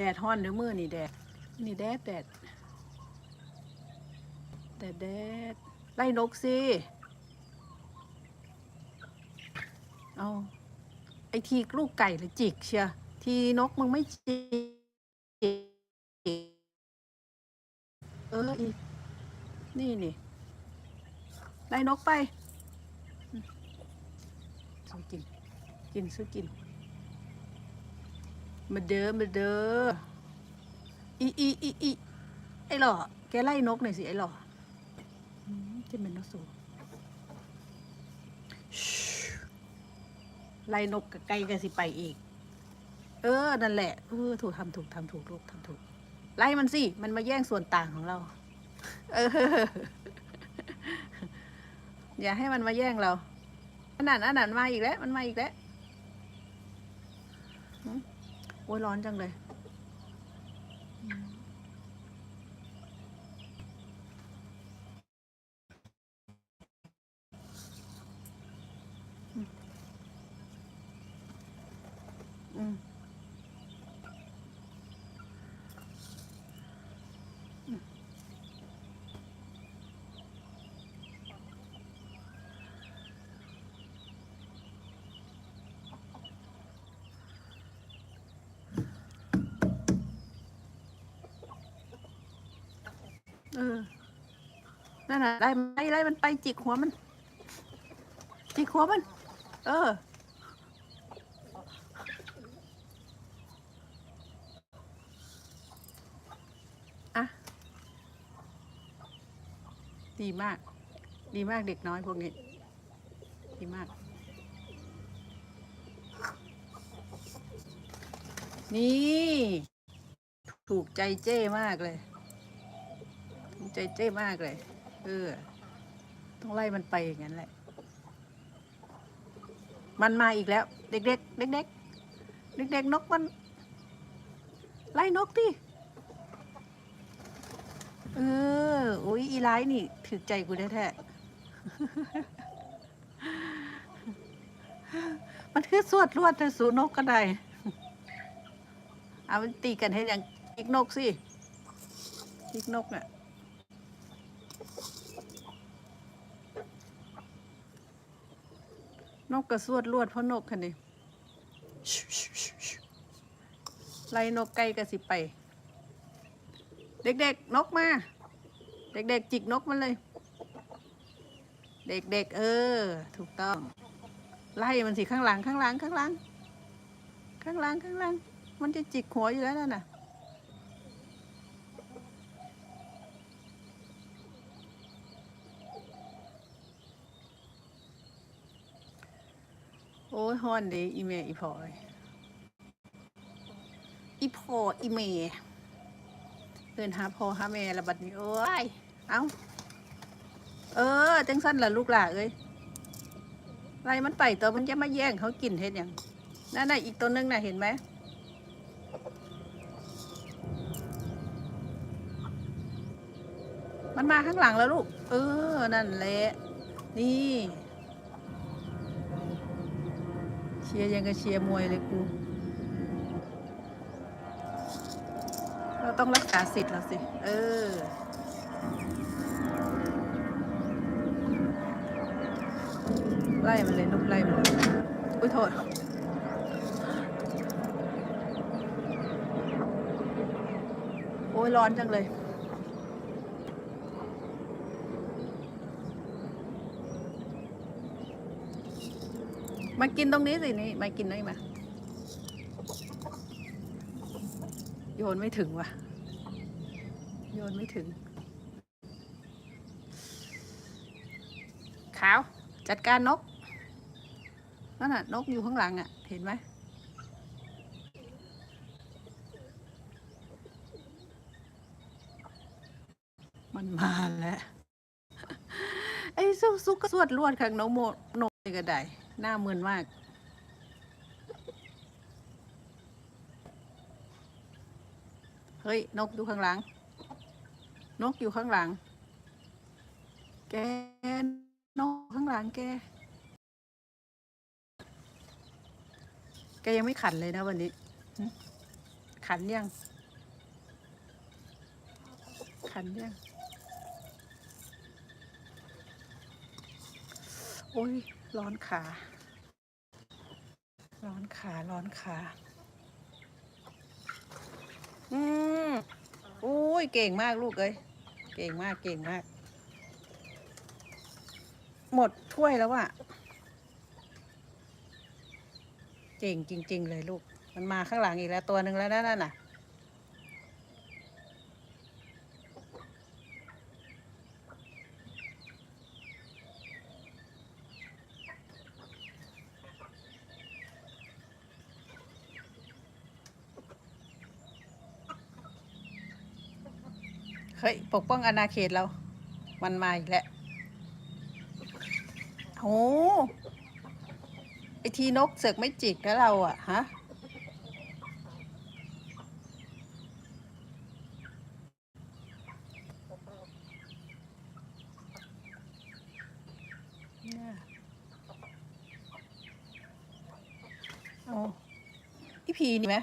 แดดฮ้อนเดี๋ยวมือนี่แดดนี่แดดแดดแดดแดดไล่นกสิเอาไอทีลูกไก่หรือจิกเชียทีนกมึงไม่จิกเอออีนี่นี่ไล่นกไปอืมสู้กิน กินสู้กิน มาเด้อมาเด้ออีอีอีอีไอหล่อแกไล่นกหน่อยสิไอหล่ออืมจะเป็นนกสูไล่นกกับไก่ก็สิไปอีก เออ นั่นแหละเออถูกทำถูกทำถูกลูกทำถูก ไล่มันสิ มันมาแย่งส่วนต่างของเรา เออ อย่าให้มันมาแย่งเราอันนั้นอันนั้นมาอีกแล้ว มันมาอีกแล้วหืม โอ้ยร้อนจังเลย เออ นั่นน่ะไล่มันไล่ไล่มันไปจิกหัวมัน จิกหัวมัน เอออะดีมาก ดีมากเด็กน้อยพวกนี้ ดีมาก นี่ ถูกใจเจ้มากเลย ใจเจ้มากเลย เออ ต้องไล่มันไปอย่างนั้นแหละ มันมาอีกแล้ว เด็กๆเด็กๆเด็กๆนกมัน ไล่นกดิเออโอ้ยอีไลนี่ถือใจกูแท้ๆมันคือสวดลวดแต่สูนกก็ได้เอามันตีกันให้อย่างจิกนกสิจิกนกน่ะ นกกระสวดลวดเพราะนกคันนี้ไล่นกไก่กระสิไป เด็กๆ นกมา เด็กๆ จิกนกมันเลย เด็กๆ เออ ถูกต้อง ไล่มันสิข้างหลังข้างหลังข้างหลัง ข้างหลังข้างหลัง มันจะจิกหัวอยู่แล้วน่ะ อ้ยฮอนเดอีเมอีพออ้ยอีพออีเมเดินหาพอหาแม่ละบัดนี้โอ้ยเอาเออจังสั้นล่ะลูกหล่ะเอ้ยไรมันไปตัวมันจะมาแย่งเขากินเห็นยังนั่นน่ะอีกตัวนึงน่ะเห็นไหมมันมาข้างหลังแล้วลูก เออ นั่นแหละ นี่ เชียร์ยังกับเชียร์มวยเลยกูเราต้องรักษาสิทธิ์เราสิ เออไล่มันเลยลูกไล่มันอุ้ยโทษโอ้ยร้อนจังเลย มากินตรงนี้สินี่มากินได้มา โยนไม่ถึงว่ะ โยนไม่ถึง ขาว จัดการนก นั่นน่ะ นกอยู่ข้างหลังอะ เห็นไหมมันมาแล้ว ไอ้ซุกซุกก็สวดลวดข้างนกโมนกนี่ก็ได้ หน้ามึนมาก เฮ้ย นกอยู่ข้างหลัง นกอยู่ข้างหลัง แก นกข้างหลังแก แกยังไม่ขันเลยนะวันนี้ ขันยัง ขันยัง โอ้ย ร้อนขา ร้อนขา ร้อนขา อืมโอ้ย เก่งมากลูกเอ้ย เก่งมาก เก่งมาก หมดถ้วยแล้วอะเก่งจริง ๆ เลยลูก มันมาข้างหลังอีกแล้วตัวหนึ่งแล้วนั่นน่ะ เฮ้ย ปกป้องอาณาเขตเรา มันมาอีกแล้วโอ้ไอทีนกเสือกไม่จิกแล้วเราอะฮะเนี่ยเอาพี่พีนี่ไหม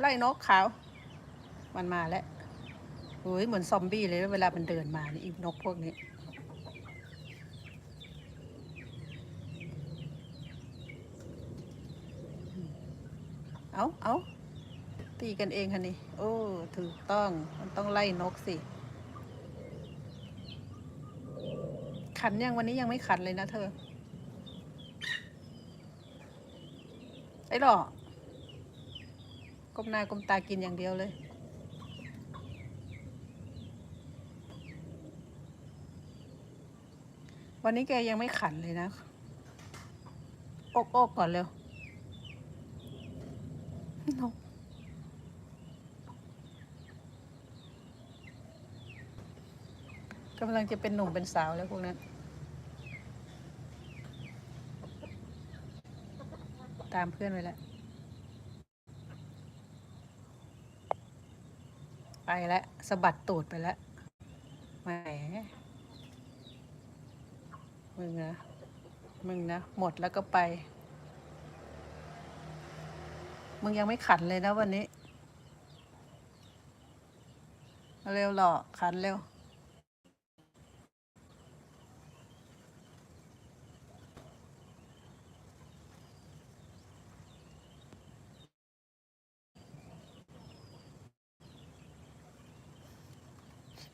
ไล่นกขาว มันมาแล้วโอ้ยเหมือนซอมบี้เลยเวลามันเดินมานี่อีนกพวกนี้ เอาเอาตีกันเองค่ะนี่ โอ้ ถูกต้อง มันต้องไล่นกสิ ขันยังวันนี้ยังไม่ขันเลยนะเธอ ไอ้หรอ ก้มหน้าก้มตากินอย่างเดียวเลยวันนี้แกยังไม่ขันเลยนะ อกอกก่อนเร็ว นก กำลังจะเป็นหนุ่มเป็นสาวแล้วพวกนั้น ตามเพื่อนไปแล้ว ไปแล้วสะบัดตูดไปแล้วแหมมึงนะมึงนะ หมดแล้วก็ไป มึงยังไม่ขันเลยนะวันนี้ เร็วหรอขันเร็ว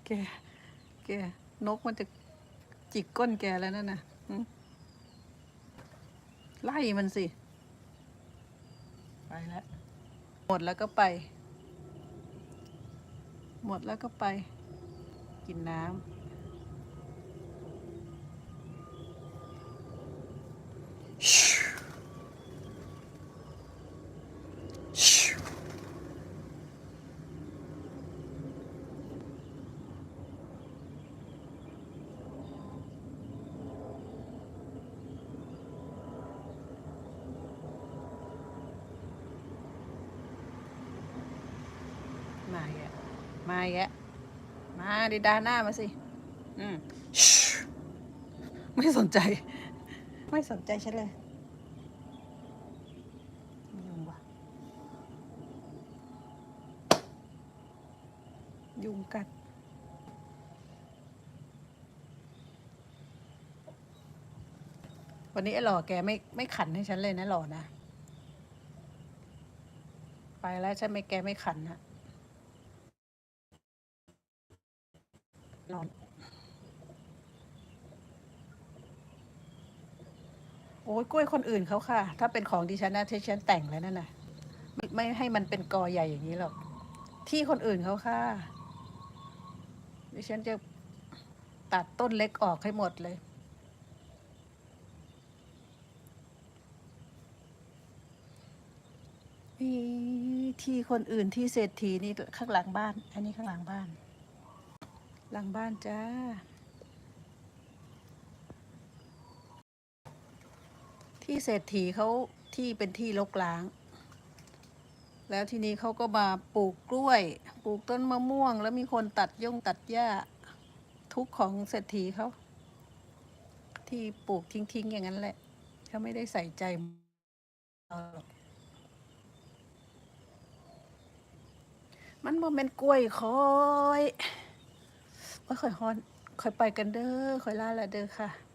แก แก นกมันจะจิกก้นแกแล้วนั่นนะไล่มันสิ ไปแล้ว หมดแล้วก็ไป หมดแล้วก็ไป กินน้ำ มาอีกแล้ว มาอีกแล้วมาดิดาหน้ามาสิ อืมไม่สนใจ ไม่สนใจฉันเลยยุงวะยุงกัดวันนี้ไอ้หล่อแกไม่ไม่ขันให้ฉันเลยนะหล่อนะ ไปแล้วใช่ไหมแกไม่ขันนะ ร้อนโอ้ยกล้วยคนอื่นเขาค่ะ ถ้าเป็นของดิฉันนะที่ฉันแต่งแล้วนั่นน่ะไม่ไม่ให้มันเป็นกอใหญ่อย่างนี้หรอก ที่คนอื่นเขาค่ะ ดิฉันจะตัดต้นเล็กออกให้หมดเลย ที่คนอื่นที่เศรษฐีนี่ข้างหลังบ้าน อันนี้ข้างหลังบ้าน หลังบ้านจ้า ที่เศรษฐีเขาที่เป็นที่ลกล้าง แล้วทีนี้เขาก็มาปลูกกล้วย ปลูกต้นมะม่วง แล้วมีคนตัดย่งตัดหญ้า ทุกของเศรษฐีเขาที่ปลูกทิ้งๆ อย่างนั้นแหละเขาไม่ได้ใส่ใจมันบ่เป็นกล้วยคอย ว่าค่อยฮอนค่อยไปกันเด้อค่อยลาละเด้อค่ะ